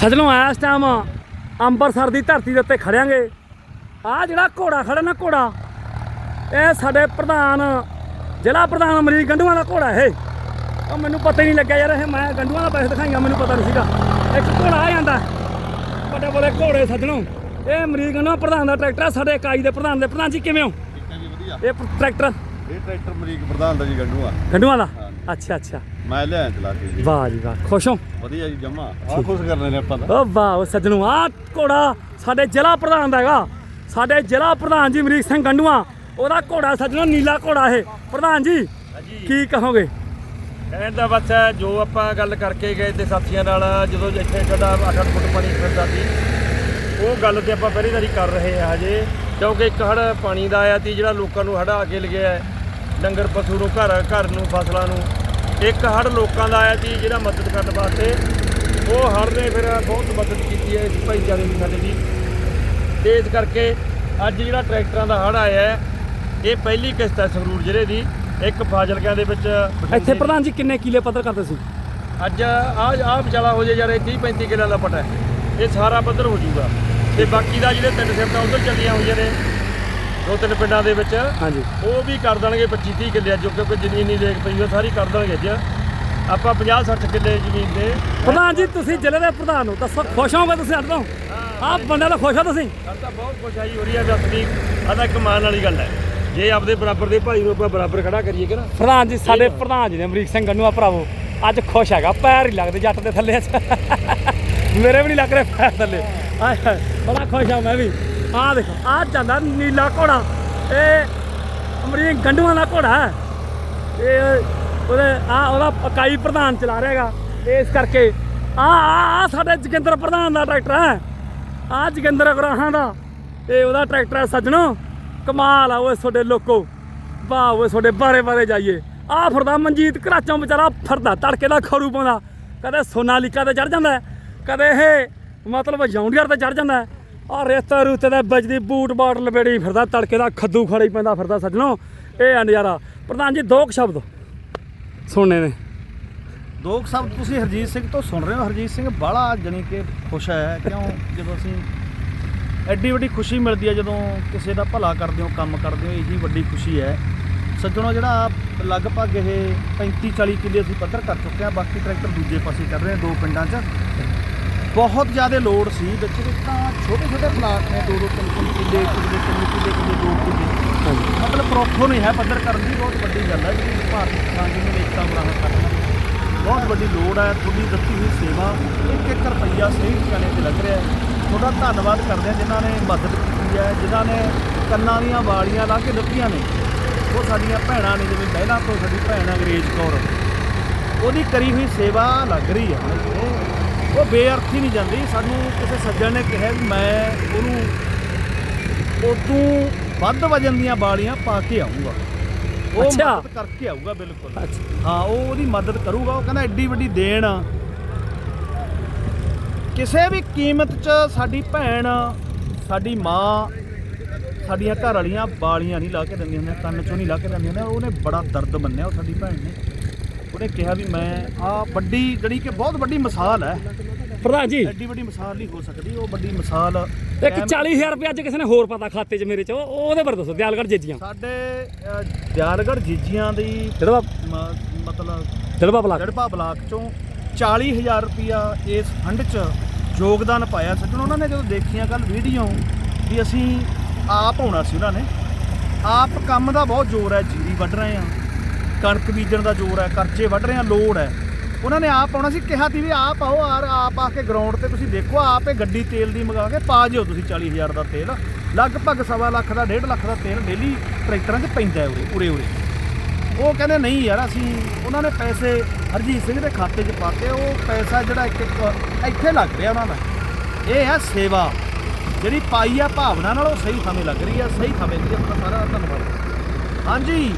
ਸਜਣੋ ਇਸ ਟਾਈਮ ਅੰਮ੍ਰਿਤਸਰ ਦੀ ਧਰਤੀ ਦੇ ਉੱਤੇ ਖੜਿਆਂਗੇ। ਆ ਜਿਹੜਾ ਘੋੜਾ ਖੜਾ ਨਾ ਘੋੜਾ ਇਹ ਸਾਡੇ ਪ੍ਰਧਾਨ ਜ਼ਿਲ੍ਹਾ ਪ੍ਰਧਾਨ ਅਮਰੀਕ ਗੰਡੂਆਂ ਦਾ ਘੋੜਾ ਇਹ। ਉਹ ਮੈਨੂੰ ਪਤਾ ਹੀ ਨਹੀਂ ਲੱਗਿਆ ਯਾਰ ਇਹ ਮੈਂ ਗੰਡੂਆਂ ਦਾ ਪੈਸੇ ਦਿਖਾਈਆਂ ਮੈਨੂੰ ਪਤਾ ਨਹੀਂ ਸੀਗਾ। ਇੱਕ ਘੋੜਾ ਆ ਜਾਂਦਾ। ਵੱਡੇ ਵੱਡੇ ਘੋੜੇ ਸੱਜਣੋ। ਇਹ ਅਮਰੀਕ ਗੰਡੂਆਂ ਪ੍ਰਧਾਨ ਦਾ ਟਰੈਕਟਰ ਆ, ਸਾਡੇ ਇਕਾਈ ਦੇ ਪ੍ਰਧਾਨ ਦੇ। ਪ੍ਰਧਾਨ ਜੀ ਕਿਵੇਂ ਹੋ? ਠੀਕ ਹੈ ਜੀ ਵਧੀਆ। ਇਹ ਟਰੈਕਟਰ? ਇਹ ਟਰੈਕਟਰ ਮਰੀਕ ਪ੍ਰਧਾਨ ਦਾ ਜੀ ਗੰਡੂ ਆ ਗੰਡੂਆਂ ਦਾ। ਅੱਛਾ ਅੱਛਾ। ਮੈਂ ਲਿਆ ਚਲਾ ਕੇ ਜੀ। ਵਾਹ ਜੀ ਵਾਹ ਖੁਸ਼ ਹੋ? ਵਧੀਆ ਜੀ ਜਮਾ। ਆ ਖੁਸ਼ ਕਰਨੇ ਨੇ ਆਪਾਂ ਤਾਂ। ਓ ਵਾਹ ਉਹ ਸੱਜਣੋ ਆ ਘੋੜਾ ਸਾਡੇ ਜ਼ਿਲ੍ਹਾ ਪ੍ਰਧਾਨ ਦਾ ਹੈਗਾ। ਸਾਡੇ ਜ਼ਿਲ੍ਹਾ ਪ੍ਰਧਾਨ ਜੀ ਅਮਰੀਕ ਸਿੰਘ ਗੰਡੂਆ। ਉਹਦਾ ਘੋੜਾ ਸੱਜਣੋ ਨੀਲਾ ਘੋੜਾ ਇਹ। ਪ੍ਰਧਾਨ ਜੀ ਕੀ ਕਹੋਗੇ? ਕਹਿਣ ਦਾ ਬਸ ਹੈ ਜੋ ਆਪਾਂ ਗੱਲ ਕਰਕੇ ਗਏ ਤੇ ਸਾਥੀਆਂ ਨਾਲ ਜਦੋਂ ਇੱਥੇ ਸਾਡਾ 8-8 ਫੁੱਟ ਪਾਣੀ ਫਿਰਦਾ ਸੀ ਉਹ ਗੱਲ ਤੇ ਆਪਾਂ ਵਾਰੀ ਕਰ ਰਹੇ ਹਾਂ ਹਜੇ। ਕਿਉਂਕਿ ਇੱਕ ਹੜ ਪਾਣੀ ਦਾ ਆਇਆ ਸੀ ਜਿਹੜਾ ਲੋਕਾਂ ਨੂੰ ਹੜਾ ਕੇ ਲਗਿਆ ਹੈ। ਡੰਗਰ ਪਸ਼ੂ ਨੂੰ ਘਰ ਘਰ ਨੂੰ ਫਸਲਾਂ ਨੂੰ। ਇੱਕ ਹੜ ਲੋਕਾਂ ਦਾ ਆਇਆ ਸੀ ਜਿਹੜਾ ਮਦਦ ਕਰਨ ਵਾਸਤੇ। ਉਹ ਹੜ ਨੇ ਫਿਰ ਬਹੁਤ ਮਦਦ ਕੀਤੀ ਹੈ ਇਸ ਭਾਈਚਾਰੇ ਦੀ ਸਾਡੇ ਦੀ। ਤੇ ਇਸ ਕਰਕੇ ਅੱਜ ਜਿਹੜਾ ਟਰੈਕਟਰਾਂ ਦਾ ਹੜ ਆਇਆ ਹੈ ਇਹ ਪਹਿਲੀ ਕਿਸ਼ਤ ਹੈ ਸੰਗਰੂਰ ਜ਼ਿਲ੍ਹੇ ਦੀ। ਇੱਕ ਫਾਜ਼ਿਲਕਾ ਦੇ ਵਿੱਚ ਇੱਥੇ ਪ੍ਰਧਾਨ ਜੀ ਕਿੰਨੇ ਕਿਲੇ ਪੱਧਰ ਕਰਦੇ ਸੀ? ਅੱਜ ਆ ਆ ਵਿਚਾਲਾ ਹੋ ਜੇ ਯਾਰ ਇਹ 30 35 ਕਿੱਲਾ ਦਾ ਪਟਾ ਇਹ ਸਾਰਾ ਪੱਧਰ ਹੋ ਜਾਊਗਾ। ਤੇ ਬਾਕੀ ਦਾ ਜਿਹੜੇ ਤਿੰਨ ਸਿਫਤਾਂ ਉਧਰ ਚੱਲੀਆਂ ਹੋਈਆਂ ਨੇ ਦੋ ਤਿੰਨ ਪਿੰਡਾਂ ਦੇ ਵਿੱਚ ਹਾਂਜੀ। ਉਹ ਵੀ ਕਰ ਦੇਣਗੇ 25 30 ਕਿੱਲੇ ਜੋ ਕਿਉਂਕਿ ਜ਼ਮੀਨ ਨਹੀਂ ਦੇਖ ਪਈ ਉਹ ਸਾਰੀ ਕਰ ਦੇਣਗੇ ਅੱਜ ਆਪਾਂ 50 60 ਕਿੱਲੇ ਜ਼ਮੀਨ ਦੇ ਪ੍ਰਧਾਨ ਜੀ ਤੁਸੀਂ ਜ਼ਿਲ੍ਹੇ ਦੇ ਪ੍ਰਧਾਨ ਹੋ ਦੱਸੋ ਖੁਸ਼ ਹੋਗੇ ਤੁਸੀਂ ਅੱਜ ਤੋਂ? ਆਹ ਬੰਦੇ ਦਾ ਖੁਸ਼ ਹੋ ਤੁਸੀਂ? ਤਾਂ ਬਹੁਤ ਖੁਸ਼ਾਈ ਹੋ ਰਹੀ ਹੈ ਜੱਟ ਦੀ ਆਹ ਤਾਂ ਇੱਕ ਮਾਣ ਵਾਲੀ ਗੱਲ ਹੈ। ਜੇ ਆਪਦੇ ਬਰਾਬਰ ਦੇ ਭਾਈ ਨੂੰ ਆਪਾਂ ਬਰਾਬਰ ਖੜਾ ਕਰੀਏ ਕਿ ਨਾ? ਪ੍ਰਧਾਨ ਜੀ ਸਾਡੇ ਪ੍ਰਧਾਨ ਜੀ ਨੇ ਅਮਰੀਕ ਸਿੰਘ ਗੰਡੂਆ ਭਰਾਵੋ ਅੱਜ ਖੁਸ਼ ਹੈਗਾ ਪੈਰ ਹੀ ਲੱਗਦੇ ਜੱਟ ਦੇ ਥੱਲੇ। ਮੇਰੇ ਵੀ ਨਹੀਂ ਲੱਗ ਰਹੇ ਪੈਰ ਥੱਲੇ। ਆਏ ਬੜਾ ਖੁਸ਼ ਹਾਂ ਮੈਂ ਵੀ। ਆਹ ਦੇਖੋ, ਆਹ ਜਾਂਦਾ ਨੀਲਾ ਘੋੜਾ। ਇਹ ਅਮਰੀਕ ਗੰਡੂਆਂ ਦਾ ਘੋੜਾ ਹੈ। ਇਹ ਉਹਦੇ ਆ ਉਹਦਾ ਇਕਾਈ ਪ੍ਰਧਾਨ ਚਲਾ ਰਿਹਾ ਹੈਗਾ। ਇਸ ਕਰਕੇ ਆ ਆ ਸਾਡੇ ਜਗਿੰਦਰ ਪ੍ਰਧਾਨ ਦਾ ਟਰੈਕਟਰ ਹੈ। ਆ ਜਗਿੰਦਰ ਅਗਰਾਹਾਂ ਦਾ। ਇਹ ਉਹਦਾ ਟਰੈਕਟਰ ਹੈ ਸੱਜਣੋ, ਕਮਾਲ ਆ ਓਏ ਤੁਹਾਡੇ ਲੋਕੋ। ਵਾਹ ਓਏ, ਤੁਹਾਡੇ ਬਾਰੇ ਬਾਰੇ ਜਾਈਏ। ਆ ਫਿਰਦਾ ਮਨਜੀਤ ਘਰਾਚੋਂ, ਵਿਚਾਰਾ ਫਿਰਦਾ ਤੜਕੇ ਦਾ ਖਰੂ ਪਾਉਂਦਾ। ਕਦੇ ਸੋਨਾਲੀਕਾ ਤੇ ਚੜ ਜਾਂਦਾ ਕਦੇ ਇਹ ਮਤਲਬ ਜੌਂਡੀਅਰ ਤੇ ਚੜ ਜਾਂਦਾ ਆ ਰੇਤਾ ਰੂਤੇ ਦੇ ਵੱਜਦੀ ਬੂਟ ਬਾਟ ਲਬੇੜੀ ਫਿਰਦਾ, ਤੜਕੇ ਦਾ ਖੱਦੂ ਖੜੀ ਪੈਂਦਾ ਫਿਰਦਾ ਸੱਜਣੋ। ਇਹ ਆ ਨਜ਼ਾਰਾ। ਪ੍ਰਧਾਨ ਜੀ, ਦੋ ਕੁ ਸ਼ਬਦ ਸੁਣਨੇ ਨੇ। ਦੋ ਕੁ ਸ਼ਬਦ ਤੁਸੀਂ ਹਰਜੀਤ ਸਿੰਘ ਤੋਂ ਸੁਣ ਰਹੇ ਹੋ। ਹਰਜੀਤ ਸਿੰਘ ਬਾਹਲਾ ਜਣੀ ਕਿ ਖੁਸ਼ ਹੈ। ਕਿਉਂ? ਜਦੋਂ ਅਸੀਂ ਐਡੀ ਵੱਡੀ ਖੁਸ਼ੀ ਮਿਲਦੀ ਹੈ, ਜਦੋਂ ਕਿਸੇ ਦਾ ਭਲਾ ਕਰਦੇ ਹੋ, ਕੰਮ ਕਰਦੇ ਹੋ, ਇਹੀ ਵੱਡੀ ਖੁਸ਼ੀ ਹੈ। ਸੱਜਣੋ, ਜਿਹੜਾ ਲਗਭਗ ਇਹ 35 40 ਕਿੱਲੇ ਅਸੀਂ ਪੱਧਰ ਕਰ ਚੁੱਕੇ ਹਾਂ, ਬਾਕੀ ਟਰੈਕਟਰ ਦੂਜੇ ਪਾਸੇ ਕਰ ਰਹੇ ਹਾਂ ਦੋ ਪਿੰਡਾਂ 'ਚ। ਬਹੁਤ ਜ਼ਿਆਦਾ ਲੋਡ ਸੀ ਵਿੱਚ ਵਿੱਚ ਤਾਂ ਛੋਟੇ ਛੋਟੇ ਪਲਾਟ ਨੇ ਦੋ ਦੋ ਤਿੰਨ ਤਿੰਨ ਕਿੱਲੇ ਕਿੱਲੇ ਤਿੰਨ ਕਿੱਲੇ ਕਿੱਲੇ ਦੋ ਕਿੱਲੇ। ਮਤਲਬ ਪ੍ਰੋਖੋ ਨਹੀਂ ਹੈ ਪੱਧਰ ਕਰਨ ਦੀ ਬਹੁਤ ਵੱਡੀ ਗੱਲ ਹੈ ਜਿਹੜੀ ਭਾਰਤ ਕਿਸਾਨ ਜੀ ਨੇ ਏਕਤਾ ਬਰਾਬਰ ਕਰਨਾ ਬਹੁਤ ਵੱਡੀ ਲੋੜ ਹੈ ਤੁਹਾਡੀ ਦਿੱਤੀ ਹੋਈ ਸੇਵਾ ਇੱਕ ਇੱਕ ਰੁਪਈਆ ਸਹੀ ਟਿਕਾਣੇ ਤੇ ਲੱਗ ਰਿਹਾ ਹੈ। ਤੁਹਾਡਾ ਧੰਨਵਾਦ ਕਰਦੇ ਹਾਂ ਜਿਨ੍ਹਾਂ ਨੇ ਮਦਦ ਕੀਤੀ ਹੈ ਜਿਨ੍ਹਾਂ ਨੇ ਕੰਨਾਂ ਦੀਆਂ ਵਾਲੀਆਂ ਲਾ ਕੇ ਦਿੱਤੀਆਂ ਨੇ। ਉਹ ਸਾਡੀਆਂ ਭੈਣਾਂ ਨੇ ਜਿਵੇਂ ਪਹਿਲਾਂ ਤੋਂ ਸਾਡੀ ਭੈਣ ਅੰਗਰੇਜ਼ ਕੌਰ। ਉਹਦੀ ਕਰੀ ਹੋਈ ਸੇਵਾ ਲੱਗ ਰਹੀ ਹੈ। ਉਹ- ਬੇਅਰਥੀ ਨਹੀਂ ਜਾਂਦੀ। ਸਾਨੂੰ ਕਿਸੇ ਸੱਜਣ ਨੇ ਕਿਹਾ ਵੀ ਮੈਂ ਉਹਨੂੰ ਉਦੋਂ ਵੱਧ ਵਜਨ ਦੀਆਂ ਵਾਲੀਆਂ ਪਾ ਕੇ ਆਉਂਗਾ ਉਹ ਅੱਛਾ। ਮਦਦ ਕਰਕੇ ਆਊਗਾ ਬਿਲਕੁਲ। ਅੱਛਾ। ਹਾਂ ਉਹ ਉਹਦੀ ਮਦਦ ਕਰੂਗਾ। ਉਹ ਕਹਿੰਦਾ ਐਡੀ ਵੱਡੀ ਦੇਣ ਆ। ਕਿਸੇ ਵੀ ਕੀਮਤ 'ਚ ਸਾਡੀ ਭੈਣ ਸਾਡੀ ਮਾਂ ਸਾਡੀਆਂ ਘਰ ਵਾਲੀਆਂ ਬਾਲੀਆਂ ਨਹੀਂ ਲਾ ਕੇ ਦਿੰਦੀਆਂ ਨੇ ਕੰਨ 'ਚੋਂ ਨਹੀਂ ਲਾ ਕੇ ਦਿੰਦੀਆਂ ਨੇ। ਉਹਨੇ ਬੜਾ ਦਰਦ ਮੰਨਿਆ ਉਹ ਸਾਡੀ ਭੈਣ ਨੇ। ਉਹਨੇ ਕਿਹਾ ਵੀ ਮੈਂ ਆ ਵੱਡੀ ਜਿਹੜੀ ਕਿ ਬਹੁਤ ਵੱਡੀ ਮਿਸਾਲ ਹੈ। ਪ੍ਰਧਾਨ ਜੀ। ਐਡੀ ਵੱਡੀ ਮਿਸਾਲ ਨਹੀਂ ਹੋ ਸਕਦੀ ਉਹ ਵੱਡੀ ਮਿਸਾਲ ਇੱਕ 40000 ਰੁਪਏ ਅੱਜ ਕਿਸੇ ਨੇ ਹੋਰ ਪਤਾ ਖਾਤੇ 'ਚ ਮੇਰੇ 'ਚ ਉਹ- ਉਹਦੇ ਬਾਰੇ ਦੱਸੋ ਦਿਆਲਗੜ੍ਹ ਜੇਜੀਆਂ। ਸਾਡੇ ਅ, ਦਿਆਲਗੜ੍ਹ ਜੀਜੀਆਂ ਦੀ ਜਿਹੜਾ ਮ- ਮਤਲਬ ਜਿਹੜਾ ਬਲਾਕ। ਗੜਪਾ ਬਲਾਕ ਚੋਂ 40000 ਰੁਪਿਆ ਇਸ ਫੰਡ 'ਚ ਯੋਗਦਾਨ ਪਾਇਆ ਸੱਜਣ ਉਹਨਾਂ ਨੇ ਜਦੋਂ ਦੇਖੀਆਂ ਕੱਲ ਵੀਡੀਓ ਵੀ ਅਸੀਂ ਆਪ ਹੋਣਾ ਸੀ ਉਹਨਾਂ ਨੇ ਆਪ ਕੰਮ ਦਾ ਬਹੁਤ ਜ਼ੋਰ ਹੈ ਜੀਰੀ ਵੱਢ ਰਹੇ ਆ ਕਣਕ ਬੀਜਣ ਦਾ ਜ਼ੋਰ ਹੈ ਕਰਚੇ ਵੱਢ ਰਹੇ ਆ ਲੋੜ ਹੈ। ਉਹਨਾਂ ਨੇ ਆਪ ਆਉਣਾ ਸੀ, ਕਿਹਾ ਸੀ ਵੀ ਆਪ ਆਓ, ਆਰ ਆਪ ਆ ਕੇ ਗਰਾਊਂਡ ਤੇ ਤੁਸੀਂ ਦੇਖੋ, ਆਪ ਇਹ ਗੱਡੀ ਤੇਲ ਦੀ ਮੰਗਾ ਕੇ ਪਾ ਜਿਓ ਤੁਸੀਂ 40000 ਦਾ ਤੇਲ। ਲਗਭਗ ਸਵਾ ਲੱਖ ਦਾ 1.5 ਲੱਖ ਦਾ ਤੇਲ ਡੇਲੀ ਟਰੈਕਟਰਾਂ 'ਚ ਪੈਂਦਾ ਉਰੇ ਉਰੇ ਉਰੇ। ਉਹ ਕਹਿੰਦੇ, ਨਹੀਂ ਯਾਰ, ਅਸੀਂ ਉਹਨਾਂ ਨੇ ਪੈਸੇ ਹਰਜੀਤ ਸਿੰਘ ਦੇ ਖਾਤੇ 'ਚ ਪਾਤੇ, ਉਹ ਪੈਸਾ ਜਿਹੜਾ ਇੱਕ ਇੱਕ ਇੱਥੇ ਲੱਗ ਰਿਹਾ ਉਹਨਾਂ ਦਾ। ਇਹ ਹੈ ਸੇਵਾ। ਜਿਹੜੀ ਪਾਈ ਆ ਭਾਵਨਾ ਨਾਲ ਉਹ ਸਹੀ ਸਮੇਂ ਲੱਗ ਰਹੀ ਆ ਸਹੀ ਸਮੇਂ ਦੀ ਆਪਣਾ ਸਾਰਾ ਧੰਨਵਾਦ। ਹਾਂਜੀ।